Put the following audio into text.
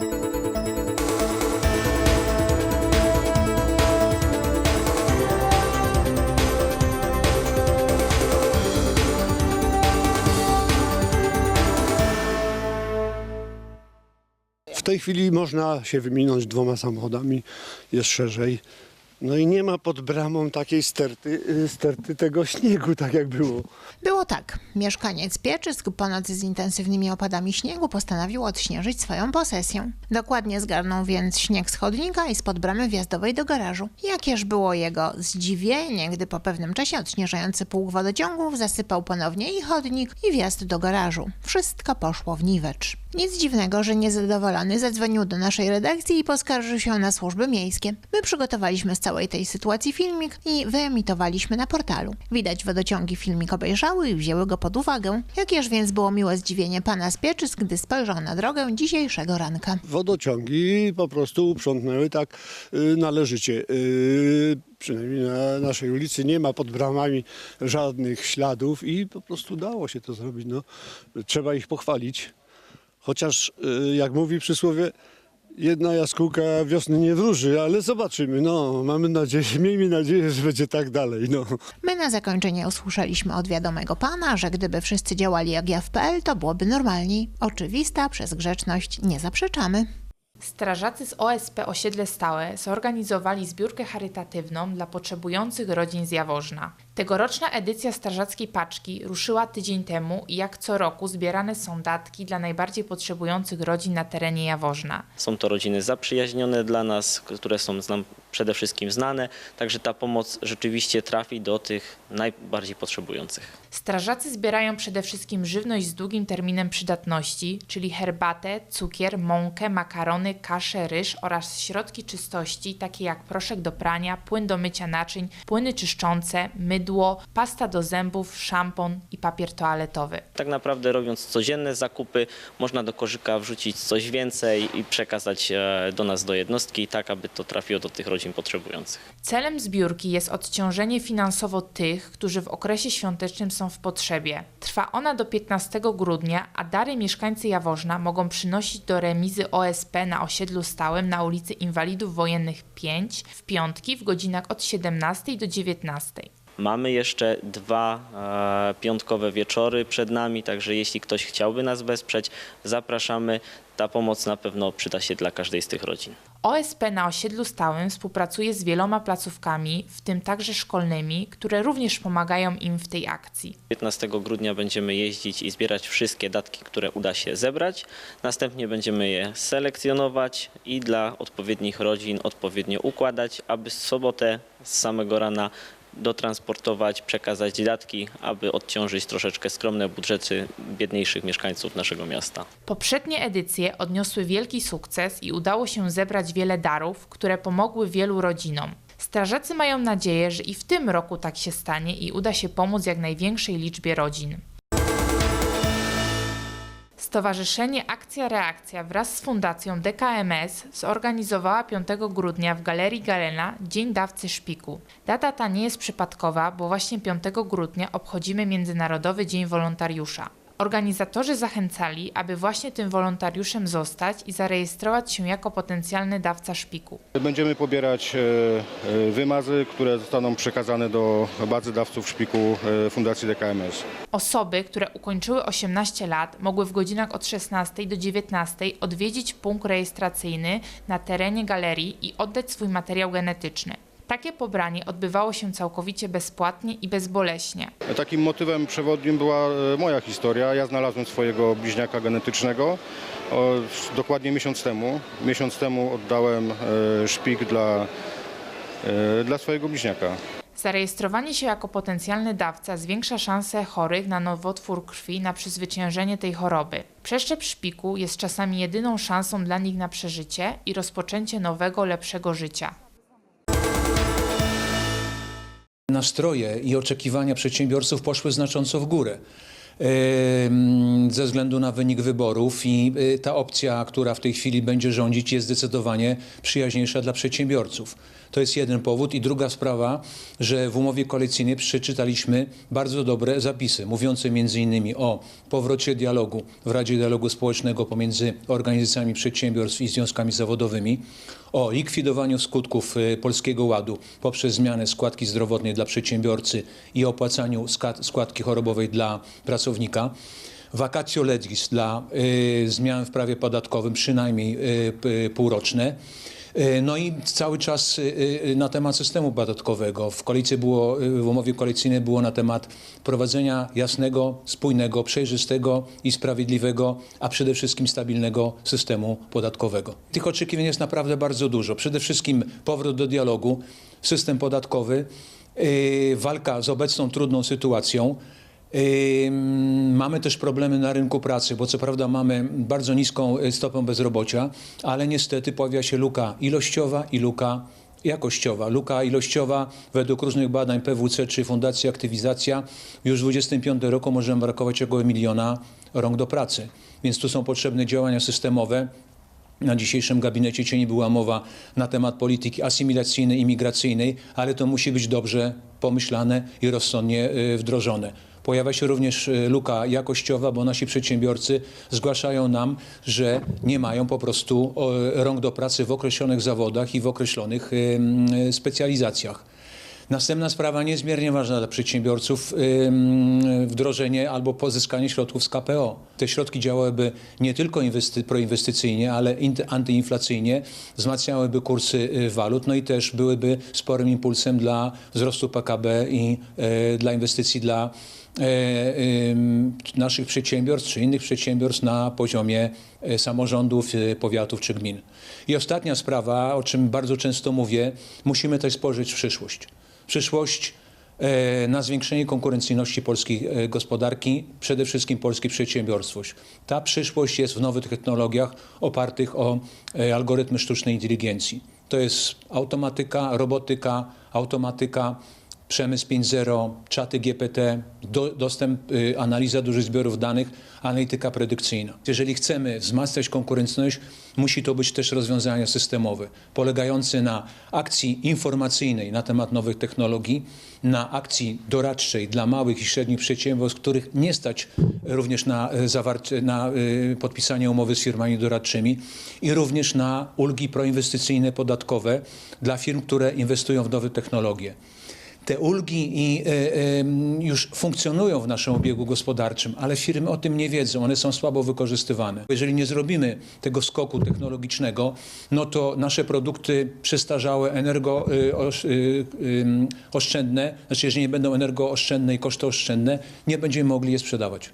W tej chwili można się wyminąć dwoma samochodami, jest szerzej. No i nie ma pod bramą takiej sterty, y, sterty tego śniegu, tak jak było. Było tak. Mieszkaniec Pieczysk po nocy z intensywnymi opadami śniegu postanowił odśnieżyć swoją posesję. Dokładnie zgarnął więc śnieg z chodnika i spod bramy wjazdowej do garażu. Jakież było jego zdziwienie, gdy po pewnym czasie odśnieżający pług wodociągów zasypał ponownie i chodnik, i wjazd do garażu. Wszystko poszło w niwecz. Nic dziwnego, że niezadowolony zadzwonił do naszej redakcji i poskarżył się na służby miejskie. My przygotowaliśmy z całej tej sytuacji filmik i wyemitowaliśmy na portalu. Widać wodociągi filmik obejrzały i wzięły go pod uwagę. Jakież więc było miłe zdziwienie pana z Pieczysk, gdy spojrzał na drogę dzisiejszego ranka. Wodociągi po prostu uprzątnęły tak y, należycie. Y, przynajmniej na naszej ulicy nie ma pod bramami żadnych śladów i po prostu dało się to zrobić. No, trzeba ich pochwalić. Chociaż, y, jak mówi przysłowie, jedna jaskółka wiosny nie wróży, ale zobaczymy. No, mamy nadzieję, miejmy nadzieję, że będzie tak dalej. No. My na zakończenie usłyszeliśmy od wiadomego pana, że gdyby wszyscy działali jak ja w PL, to byłoby normalniej. Oczywista, przez grzeczność nie zaprzeczamy. Strażacy z OSP Osiedle Stałe zorganizowali zbiórkę charytatywną dla potrzebujących rodzin z Jaworzna. Tegoroczna edycja strażackiej paczki ruszyła tydzień temu i jak co roku zbierane są datki dla najbardziej potrzebujących rodzin na terenie Jaworzna. Są to rodziny zaprzyjaźnione dla nas, które są nam przede wszystkim znane, także ta pomoc rzeczywiście trafi do tych najbardziej potrzebujących. Strażacy zbierają przede wszystkim żywność z długim terminem przydatności, czyli herbatę, cukier, mąkę, makarony, kaszę, ryż oraz środki czystości, takie jak proszek do prania, płyn do mycia naczyń, płyny czyszczące, mydło, pasta do zębów, szampon i papier toaletowy. Tak naprawdę robiąc codzienne zakupy, można do koszyka wrzucić coś więcej i przekazać e, do nas do jednostki, tak aby to trafiło do tych rodzin potrzebujących. Celem zbiórki jest odciążenie finansowo tych, którzy w okresie świątecznym są w potrzebie. Trwa ona do 15 grudnia, a dary mieszkańcy Jaworzna mogą przynosić do remizy OSP na osiedlu stałym na ulicy Inwalidów Wojennych 5 w piątki w godzinach od 17 do 19. Mamy jeszcze dwa e, piątkowe wieczory przed nami, także jeśli ktoś chciałby nas wesprzeć, zapraszamy. Ta pomoc na pewno przyda się dla każdej z tych rodzin. OSP na osiedlu stałym współpracuje z wieloma placówkami, w tym także szkolnymi, które również pomagają im w tej akcji. 15 grudnia będziemy jeździć i zbierać wszystkie datki, które uda się zebrać. Następnie będziemy je selekcjonować i dla odpowiednich rodzin odpowiednio układać, aby sobotę z samego rana dotransportować, przekazać datki, aby odciążyć troszeczkę skromne budżety biedniejszych mieszkańców naszego miasta. Poprzednie edycje odniosły wielki sukces i udało się zebrać wiele darów, które pomogły wielu rodzinom. Strażacy mają nadzieję, że i w tym roku tak się stanie i uda się pomóc jak największej liczbie rodzin. Stowarzyszenie Akcja Reakcja wraz z Fundacją DKMS zorganizowała 5 grudnia w Galerii Galena Dzień Dawcy Szpiku. Data ta nie jest przypadkowa, bo właśnie 5 grudnia obchodzimy Międzynarodowy Dzień Wolontariusza. Organizatorzy zachęcali, aby właśnie tym wolontariuszem zostać i zarejestrować się jako potencjalny dawca szpiku. Będziemy pobierać e, e, wymazy, które zostaną przekazane do bazy dawców szpiku e, Fundacji DKMS. Osoby, które ukończyły 18 lat, mogły w godzinach od 16 do 19 odwiedzić punkt rejestracyjny na terenie galerii i oddać swój materiał genetyczny. Takie pobranie odbywało się całkowicie bezpłatnie i bezboleśnie. Takim motywem przewodnim była e, moja historia. Ja znalazłem swojego bliźniaka genetycznego dokładnie miesiąc temu. Miesiąc temu oddałem e, szpik dla, e, dla swojego bliźniaka. Zarejestrowanie się jako potencjalny dawca zwiększa szanse chorych na nowotwór krwi na przezwyciężenie tej choroby. Przeszczep szpiku jest czasami jedyną szansą dla nich na przeżycie i rozpoczęcie nowego, lepszego życia. Nastroje i oczekiwania przedsiębiorców poszły znacząco w górę. ze względu na wynik wyborów i y, ta opcja, która w tej chwili będzie rządzić jest zdecydowanie przyjaźniejsza dla przedsiębiorców. To jest jeden powód. I druga sprawa, że w umowie koalicyjnej przeczytaliśmy bardzo dobre zapisy, mówiące innymi o powrocie dialogu w Radzie Dialogu Społecznego pomiędzy organizacjami przedsiębiorstw i związkami zawodowymi, o likwidowaniu skutków y, Polskiego Ładu poprzez zmianę składki zdrowotnej dla przedsiębiorcy i opłacaniu składki chorobowej dla pracownika. Vacatio legis dla y, zmian w prawie podatkowym, przynajmniej y, p- półroczne. Y, No i cały czas y, y, na temat systemu podatkowego. W, koalicji było, w umowie koalicyjnej było na temat prowadzenia jasnego, spójnego, przejrzystego i sprawiedliwego, a przede wszystkim stabilnego systemu podatkowego. Tych oczekiwań jest naprawdę bardzo dużo. Przede wszystkim powrót do dialogu, system podatkowy, walka z obecną trudną sytuacją. Mamy też problemy na rynku pracy, bo co prawda mamy bardzo niską y, stopę bezrobocia, ale niestety pojawia się luka ilościowa i luka jakościowa. Luka ilościowa według różnych badań PWC czy Fundacji Aktywizacja już w 2025 roku możemy brakować około miliona rąk do pracy. Więc tu są potrzebne działania systemowe, na dzisiejszym gabinecie cieni była mowa na temat polityki asymilacyjnej i migracyjnej, ale to musi być dobrze pomyślane i rozsądnie y, wdrożone. Pojawia się również y, luka jakościowa, bo nasi przedsiębiorcy zgłaszają nam, że nie mają po prostu rąk do pracy w określonych zawodach i w określonych specjalizacjach. Następna sprawa niezmiernie ważna dla przedsiębiorców, wdrożenie albo pozyskanie środków z KPO. Te środki działałyby nie tylko inwesty, proinwestycyjnie, ale antyinflacyjnie, wzmacniałyby kursy y, walut, no i też byłyby sporym impulsem dla wzrostu PKB i e, dla inwestycji dla e, naszych przedsiębiorstw czy innych przedsiębiorstw na poziomie e, samorządów, e, powiatów czy gmin. I ostatnia sprawa, o czym bardzo często mówię, musimy też spojrzeć w przyszłość. Przyszłość e, na zwiększenie konkurencyjności polskiej e, gospodarki, przede wszystkim polskiej przedsiębiorstwość. Ta przyszłość jest w nowych technologiach opartych o e, algorytmy sztucznej inteligencji. To jest automatyka, robotyka, automatyka, przemysł 5.0, czaty GPT, do, dostęp, y, analiza dużych zbiorów danych, analityka predykcyjna. Jeżeli chcemy wzmacniać konkurencyjność, musi to być też rozwiązania systemowe, polegające na akcji informacyjnej na temat nowych technologii, na akcji doradczej dla małych i średnich przedsiębiorstw, których nie stać również na, e, zawarcie, na y, podpisanie umowy z firmami doradczymi i również na ulgi proinwestycyjne podatkowe dla firm, które inwestują w nowe technologie. Te ulgi i, e, e, już funkcjonują w naszym obiegu gospodarczym, ale firmy o tym nie wiedzą, one są słabo wykorzystywane. Jeżeli nie zrobimy tego skoku technologicznego, no to nasze produkty przestarzałe, energo, e, znaczy jeżeli nie będą energooszczędne i kosztooszczędne, nie będziemy mogli je sprzedawać.